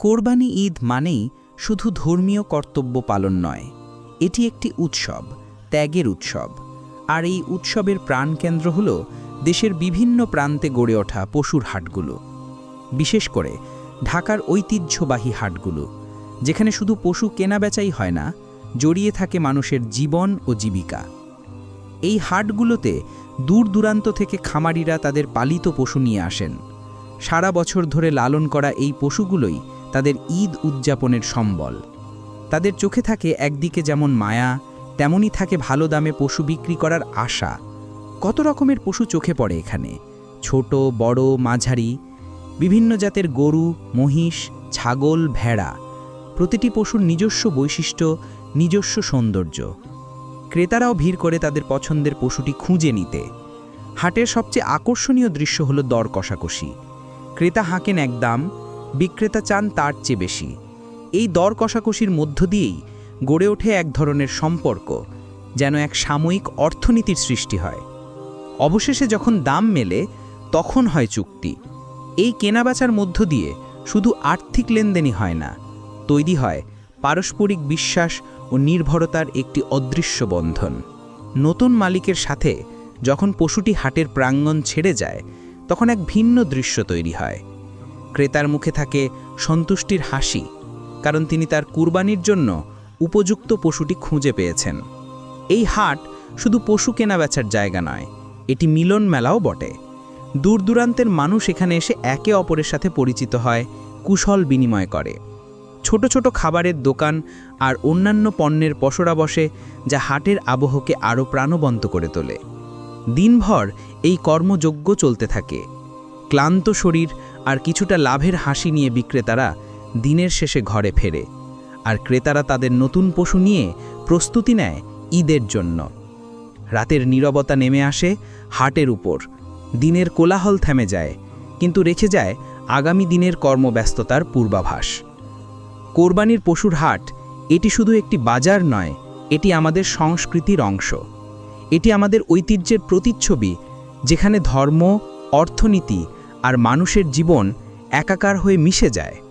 কোরবানি ঈদ মানেই শুধু ধর্মীয় কর্তব্য পালন নয়, এটি একটি উৎসব, ত্যাগের উৎসব। আর এই উৎসবের প্রাণকেন্দ্র হল দেশের বিভিন্ন প্রান্তে গড়ে ওঠা পশুর হাটগুলো। বিশেষ করে ঢাকার ঐতিহ্যবাহী হাটগুলো, যেখানে শুধু পশু কেনাবেচাই হয় না, জড়িয়ে থাকে মানুষের জীবন ও জীবিকা। এই হাটগুলোতে দূর দূরান্ত থেকে খামারিরা তাদের পালিত পশু নিয়ে আসেন। সারা বছর ধরে লালন করা এই পশুগুলোই তাদের ঈদ উদযাপনের সম্বল। তাদের চোখে থাকে একদিকে যেমন মায়া তেমনই থাকে ভালো দামে পশু বিক্রি করার আশা। কত রকমের পশু চোখে পড়ে এখানে? ছোট, বড়, মাঝারি, বিভিন্ন জাতের গরু, মহিষ, ছাগল, ভেড়া। প্রতিটি পশুর নিজস্ব বৈশিষ্ট্য, নিজস্ব সৌন্দর্য। ক্রেতারাও ভিড় করে তাদের পছন্দের পশুটি খুঁজে নিতে। হাটের সবচেয়ে আকর্ষণীয় দৃশ্য হলো দর কষাকষি। ক্রেতা হাঁকেন এক দাম বিক্রেতা চান তার চেয়ে বেশি। এই দর কষাকষির মধ্য দিয়েই গড়ে ওঠে এক ধরনের সম্পর্ক, যেন এক সাময়িক অর্থনীতির সৃষ্টি হয়। অবশেষে যখন দাম মেলে, তখন হয় চুক্তি। এই কেনাবেচার মধ্য দিয়ে শুধু আর্থিক লেনদেনই হয় না, তৈরি হয় পারস্পরিক বিশ্বাস ও নির্ভরতার একটি অদৃশ্য বন্ধন। নতুন মালিকের সাথে যখন পশুটি হাটের প্রাঙ্গণ ছেড়ে যায়, তখন এক ভিন্ন দৃশ্য তৈরি হয়। ক্রেতার মুখে থাকে সন্তুষ্টির হাসি, কারণ তিনি তার কুরবানির জন্য উপযুক্ত পশুটি খুঁজে পেয়েছেন। এই হাট শুধু পশু কেনাবেচার জায়গা নয়, এটি মিলন মেলাও বটে। দূর দূরান্তের মানুষ এখানে এসে একে অপরের সাথে পরিচিত হয়, কুশল বিনিময় করে। ছোট ছোট খাবারের দোকান আর অন্যান্য পণ্যের পসরা বসে, যা হাটের আবহকে আরও প্রাণবন্ত করে তোলে। দিনভর এই কর্মযজ্ঞ চলতে থাকে। ক্লান্ত শরীর আর কিছুটা লাভের হাসি নিয়ে বিক্রেতারা দিনের শেষে ঘরে ফেরে, আর ক্রেতারা তাদের নতুন পশু নিয়ে প্রস্তুতি নেয় ঈদের জন্য। রাতের নীরবতা নেমে আসে হাটের উপর। দিনের কোলাহল থেমে যায়, কিন্তু রেখে যায় আগামী দিনের কর্মব্যস্ততার পূর্বাভাস। কোরবানির পশুর হাট, এটি শুধু একটি বাজার নয়, এটি আমাদের সংস্কৃতির অংশ। এটি আমাদের ঐতিহ্যের প্রতিচ্ছবি, যেখানে ধর্ম, অর্থনীতি আর মানুষের জীবন একাকার হয়ে মিশে যায়।